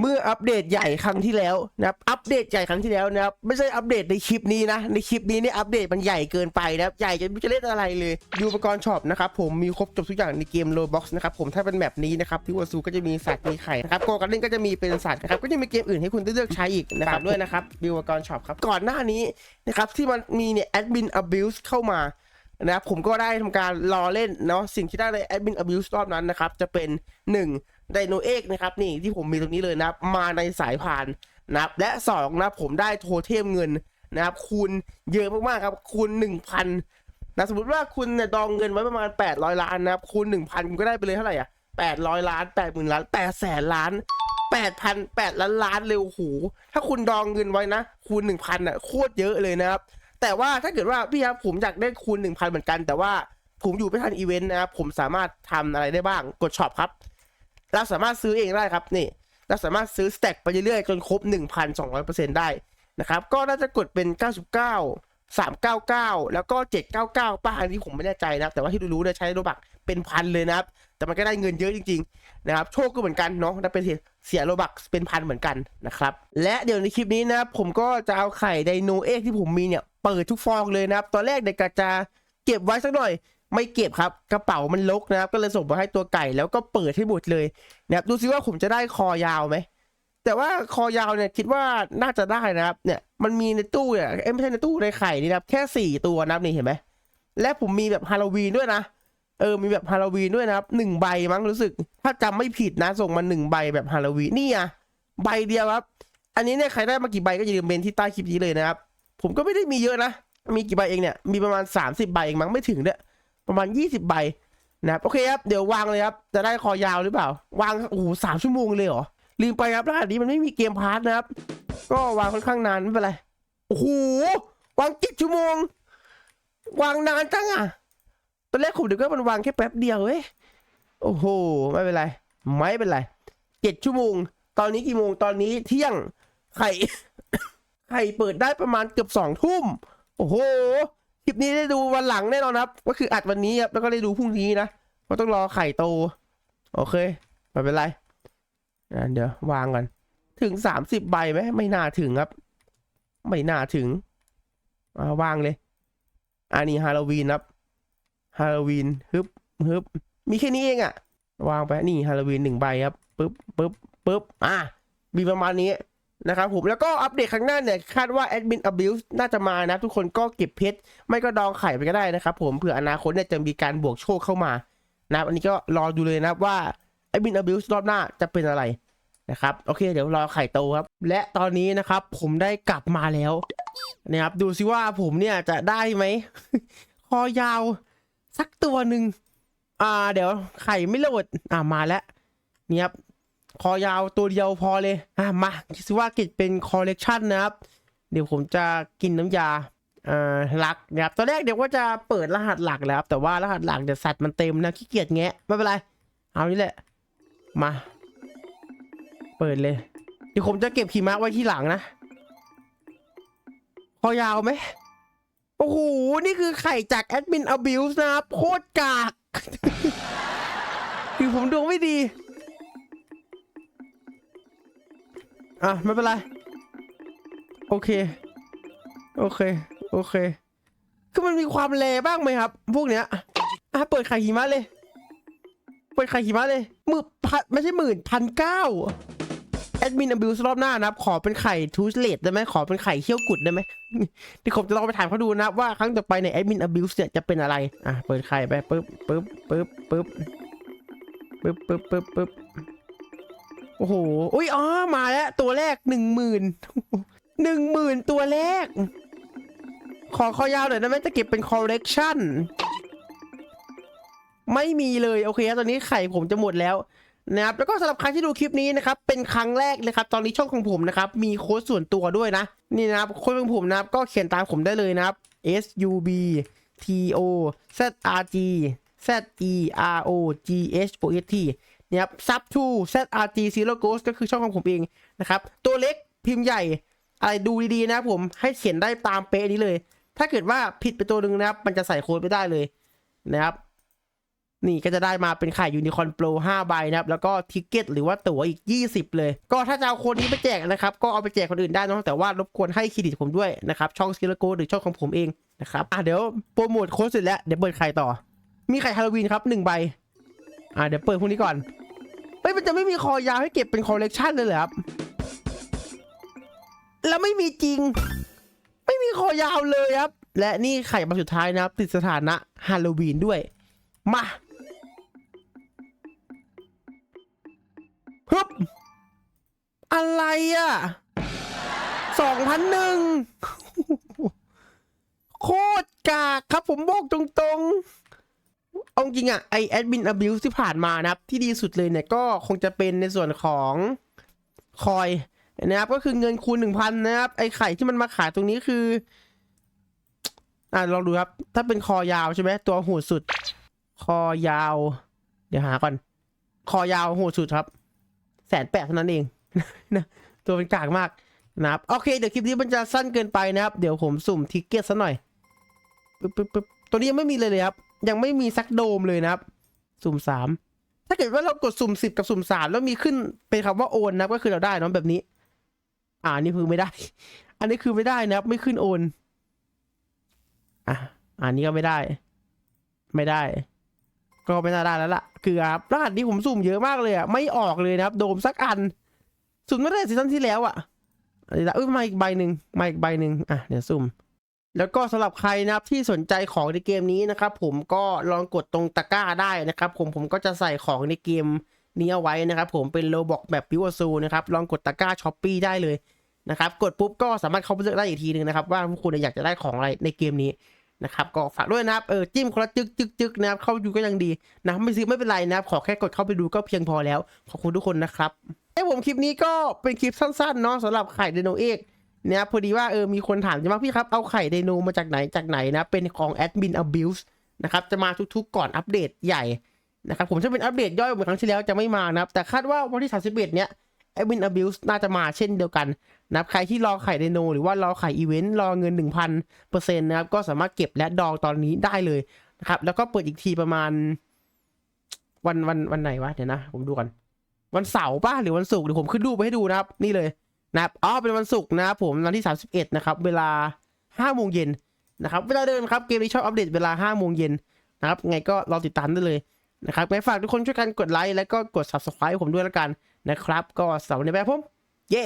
เมื่ออัปเดตใหญ่ครั้งที่แล้วนะครับอัปเดตใหญ่ครั้งที่แล้วนะครับไม่ใช่อัปเดตในคลิปนี้นะในคลิปนี้เนี่ยอัปเดตมันใหญ่เกินไปนะครับใหญ่จนไม่จะเล่นอะไรเลยดูอุปกรณ์ช็อปนะครับผมมีครบจบทุกอย่างในเกมโลบ็อกซ์นะครับผมถ้าเป็นแบบนี้นะครับที่วัซูก็จะมีสัตว์มีไข่นะครับโกกันเล่นก็จะมีเป็นสัตว์นะครับก็จะมีเกมอื่นให้คุณได้เลือกใช้อีกนะครับด้วยนะครับดูอุปกรณ์ช็อปครับก่อนหน้านี้นะครับที่มันมีเนี่ยแอดมิน abuse เข้ามานะครับผมก็ได้ทำการรอเล่นเนาะสิ่งที่ได้ใน admin abuse รอบนั้นนะครับจะเป็น 1 ไดโนเอกนะครับนี่ที่ผมมีตรงนี้เลยนะครับมาในสายพานนะครับและ2นะผมได้โทเทมเงินนะครับคูณเยอะมากๆครับคูณ1,000นะสมมติว่าคุณเนี่ยดองเงินไว้ประมาณ 800 ล้านนะครับคูณ1,000คุณก็ได้ไปเลยเท่าไหร่อะ800 ล้าน 80,000 ล้าน8แสนล้าน8,000 8ล้านล้านเลยโอ้โหถ้าคุณดองเงินไว้นะคูณ1,000อะโคตรเยอะเลยนะครับแต่ว่าถ้าเกิดว่าพี่ครับผมอยากได้คูณ 1,000 เหมือนกัน แต่ว่าผมอยู่ไม่ทันอีเวนต์นะครับผมสามารถทำอะไรได้บ้างกดช็อปครับ เราสามารถซื้อเองได้ครับนี่เราสามารถซื้อสแต็กไปเรื่อยๆจนครบ 1,200%ได้นะครับก็น่าจะกดเป็น 99 399 แล้วก็ 799 ป้าอันนี้ผมไม่แน่ใจนะครับแต่ว่าที่รู้ๆเนี่ยใช้โลบักเป็นพันเลยนะครับ แต่มันก็ได้เงินเยอะจริงๆนะครับโชคก็เหมือนกันเนาะถ้าเป็นเสียโลบักเป็นพันเหมือนกันนะครับและเดี๋ยวในคลิปนี้นะผมก็จะเอาไข่ไดโนเอ็กที่ผมมีเนี่ยเปิดทุกฟองเลยนะครับตอนแรกเด็กกะจะเก็บไว้สักหน่อย ไม่เก็บครับ กระเป๋ามันลกนะครับ ก็เลยส่งมาให้ตัวไก่แล้วก็เปิดให้หมดเลยนะครับดูซิว่าผมจะได้คอยาวไหมแต่ว่าคอยาวเนี่ยคิดว่าน่าจะได้นะครับ เนี่ยมันมีในตู้เนี่ยไม่ใช่ในตู้ในไข่นี่นะครับแค่สี่ตัวนะครับนี่เห็นไหมและผมมีแบบฮาโลวีนด้วยนะเออ มีแบบฮาโลวีนด้วยนะครับหนึ่งใบมั้งรู้สึก ถ้าจำไม่ผิดนะ ส่งมาหนึ่งใบแบบฮาโลวีนนี่อะใบเดียวครับ อันนี้เนี่ยใครได้มากี่ใบก็อย่าลืมเมนที่ใต้คลิปนี้เลยนะครับ ผมก็ไม่ได้มีเยอะนะ มีกี่ใบเองเนี่ย มีประมาณ 30 ใบเองมั้งไม่ถึงเนี่ย ประมาณ20ใบนะครับโอเคครับเดี๋ยววางเลยครับจะได้คอยาวหรือเปล่า วางโอ้โหสามชั่วโมงเลยเหรอลืมไปครับรหัสนี้มันไม่มีเกมพาร์ทนะครับ ก็วางค่อนข้างนานไม่เป็นไรโอ้โหวางเจ็ดชั่วโมง วางนานจังอะตอนแรกผมนึกว่ามันวางแค่แป๊บเดียวเว้ยโอ้โหไม่เป็นไร ไม่เป็นไรเจ็ดชั่วโมง ตอนนี้กี่โมงตอนนี้เที่ยงไข่ไข่เปิดได้ประมาณเกือบสองทุ่มโอ้โห ลิปนี้ได้ดูวันหลังแน่นอนครับ ก็คืออัดวันนี้ครับ แล้วก็ได้ดูพรุ่งนี้นะเพราะต้องรอไข่โต โอเคไม่เป็นไรอะเดี๋ยววางกันถึงสามสิบใบไหมไม่น่าถึงครับ ไม่น่าถึงอ่าวางเลย อันนี้ฮาโลวีนครับ ฮาโลวีนฮึบฮึบมีแค่นี้เองอะวางไปนี่ฮาโลวีนหนึ่งใบครับปึ๊บปึ๊บปึ๊บอะมีประมาณนี้ นะครับผมแล้วก็อัปเดตครั้งหน้าเนี่ยคาดว่า Admin Abuse น่าจะมานะทุกคนก็เก็บเพชรไม่ก็ดองไข่ไปก็ได้นะครับผมเผื่ออนาคตเนี่ยจะมีการบวกโชคเข้ามานะอันนี้ก็รอดูเลยนะว่า Admin Abuse รอบหน้าจะเป็นอะไรนะครับโอเคเดี๋ยวรอไข่โตครับ และตอนนี้นะครับผมได้กลับมาแล้วนะครับดูซิว่าผมเนี่ยจะได้ไหมคอยาวสักตัวหนึ่งอ่าเดี๋ยวไข่ไม่โหลดอ่ามาแล้วนี่ครับ คอยาวตัวเดียวพอเลย อ่ามาคิดว่ากิจเป็นคอลเลกชันนะครับ เดี๋ยวผมจะกินน้ำยาอ่อหลักนะครับ ตอนแรกเดี๋ยวว่าจะเปิดรหัสหลักแล้วครับแต่ว่ารหัสหลักเดี๋ยวสัตว์มันเต็มนะขี้เกียจแงะไม่เป็นไร เอานี่แหละ มา เปิดเลย เดี๋ยวผมจะเก็บขีมะไว้ที่หลังนะ คอยาวไหมโอ้โห นี่คือไข่จากแอดมิน abuse นะครับ โคตรกาก คือผมดวงไม่ดี อะไม่เป็นไร โอเค โอเค โอเค คือมันมีความแลบ้างไหมครับ พวกเนี้ยอะเปิดไข่หิมะเลย เปิดไข่หิมะเลยหมื่นพันไม่ใช่หมื่นพันเก้าแอดมิน abuse รอบหน้านะครับ ขอเป็นไข่ทูสเลตได้ไหมขอเป็นไข่เขี้ยวกุดได้ไหมที่ผมจะลองไปถามเขาดูนะครับว่าครั้งต่อไปใน admin abuse เนี่ยจะเป็นอะไร อะ เปิดไข่ไปปึ๊บปึ๊บปึ๊บปึ๊บปึ๊บปึ๊บปึ๊บปึ๊บ โอ้โห อุ้ยอ๋อ มาแล้ว ตัวแรกหนึ่งหมื่นหนึ่งหมื่นตัวแรก ขอคอยาวหน่อยได้ไหมจะเก็บเป็น collection ไม่มีเลย โอเคครับตอนนี้ไข่ผมจะหมดแล้วนะครับแล้วก็สำหรับใครที่ดูคลิปนี้นะครับเป็นครั้งแรกเลยครับ ตอนนี้ช่องของผมนะครับมีโค้ดส่วนตัวด้วยนะ นี่นะครับโค้ดของผมนะครับก็เขียนตามผมได้เลยนะครับ S U B T O Z R G Z E R O G H O S T นี่ยครับ sub to Z R G zero ghost ก็คือช่องของผมเองนะครับ ตัวเล็กพิมพ์ใหญ่อะไรดูดีๆนะผมให้เขียนได้ตามเป๊ะนี้เลย ถ้าเกิดว่าผิดไปตัวหนึ่งนะครับ มันจะใส่โค้ดไม่ได้เลยนะครับ นี่ก็จะได้มาเป็นไข่ยูนิคอนโปร5ใบนะครับ แล้วก็ทิกเก็ตหรือว่าตั๋วอีก 20 เลย ก็ถ้าจะเอาคนนี้ไปแจกนะครับ ก็เอาไปแจกคนอื่นได้นอะแต่ว่ารบกวนให้เครดิตผมด้วยนะครับ ช่องสกิลโกหรือช่องของผมเองนะครับ อะเดี๋ยวโปรโมทโค้ดเสร็จแล้วเดี๋ยวเปิดไข่ต่อ มีไข่ฮาโลวีนครับหนึ่งใบ อะเดี๋ยวเปิดพวกนี้ก่อนเฮ้ยมันจะไม่มีคอยาวให้เก็บเป็นคอลเลกชันเลยเหรอครับ แล้วไม่มีจริง ไม่มีคอยาวเลยครับ และนี่ไข่ใบสุดท้ายนะครับ ติดสถานะฮาโลวีนด้วย มาฮึบอะไรอะสองพันหนึ่งโคตรกากครับผมบอกตรงๆ เอาจริงอะไอแอดมินอ u s e ที่ผ่านมานะครับ ที่ดีสุดเลยเนี่ยก็คงจะเป็นในส่วนของคอยนะครับก็คือเงินคูณหนึ่งพันนะครับ ไอไข่ที่มันมาขายตรงนี้คือ อ่าลองดูครับ ถ้าเป็นคอยาวใช่ไหมตัวหูสุด คอยาว เดี๋ยวหาก่อน คอยาวหูสุดครับแสนแปดเท่านั้นเองนะตัวเป็นกากมากนะครับโอเคเดี๋ยวคลิปนี้มันจะสั้นเกินไปนะครับ เดี๋ยวผมสุ่มทิกเก็ตซะหน่อยปึ๊บปึ๊บปึ๊บตัวนี้ยังไม่มีเลยเลยครับ ยังไม่มีสักโดมเลยนะครับ สุ่มสามถ้าเกิดว่าเรากดสุ่มสิบกับสุ่มสามแล้วมีขึ้นเป็นคำว่าโอนนะครับก็คือเราได้เนอะแบบนี้ อ่านี่คือไม่ได้ อันนี้คือไม่ได้นะครับ ไม่ขึ้นโอน อะอันนี้ก็ไม่ได้ ไม่ได้ ก็ไม่น่าได้แล้วล่ะ คือครับรหัสนี้ผมสุ่มเยอะมากเลยอะไม่ออกเลยนะครับ โดมสักอัน สุ่มไม่ได้ซีซั่นที่แล้วอะอันนี้ละเอ้ยมาอีกใบหนึ่งมาอีกใบหนึ่งอะเดี๋ยวสุ่ม แล้วก็สำหรับใครนะครับที่สนใจของในเกมนี้นะครับ ผมก็ลองกดตรงตะกร้าได้นะครับ ผมผมก็จะใส่ของในเกมนี้เอาไว้นะครับ ผมเป็นโลบอกแบบพิวซูนะครับลองกดตะกร้าช้อปปีได้เลยนะครับกดปุ๊บก็สามารถเข้าไปเลือกได้อีกทีหนึ่งนะครับ ว่าพวกคุณอยากจะได้ของอะไรในเกมนี้นะครับก็ฝากด้วยนะครับเออจิ้มคนละจึกจึกจึกนะครับเข้าดูก็ยังดีนะไม่ซื้อไม่เป็นไรนะครับ ขอแค่กดเข้าไปดูก็เพียงพอแล้ว ขอบคุณทุกคนนะครับไอ้ผมคลิปนี้ก็เป็นคลิปสั้นๆเนาะสำหรับไข่ไดโนเอก เนะครับพอดีว่าเออมีคนถามจะมาพี่ครับ เอาไข่ไดโนมาจากไหนจากไหนนะ เป็นของแอดมิน abuse นะครับ จะมาทุกๆก่อนอัปเดตใหญ่นะครับ ผมจะเป็นอัปเดตย่อยเหมือนครั้งที่แล้วจะไม่มานะครับ แต่คาดว่าวันที่ 31 เนี้ยแอดมิน abuse น่าจะมาเช่นเดียวกันนะครับใครที่รอไข่ไดโนหรือว่ารอไข่อีเวนต์รอเงิน 1,000เปอร์เซ็นต์นะครับก็สามารถเก็บและดองตอนนี้ได้เลยนะครับแล้วก็เปิดอีกทีประมาณ วันวันวันไหนวะเดี๋ยวนะ ผมดูก่อนวันเสาร์ป่ะหรือวันศุกร์เดี๋ยวผมขึ้นรูปไปให้ดูนะครับ นี่เลย นะครับอ๋อเป็นวันศุกร์นะครับผมวันที่ 31 นะครับ เวลา5โมงเย็นนะครับ เวลาเดิมครับ เกมนี้ชอบอัปเดตเวลา5โมงเย็นนะครับ ไงก็รอติดตามได้เลยนะครับไม่ฝากทุกคนช่วยกันกดไลค์และก็กด subscribe ผมด้วยแล้วกันนะครับ ก็สำหรับวันนี้ไปครับผม เย้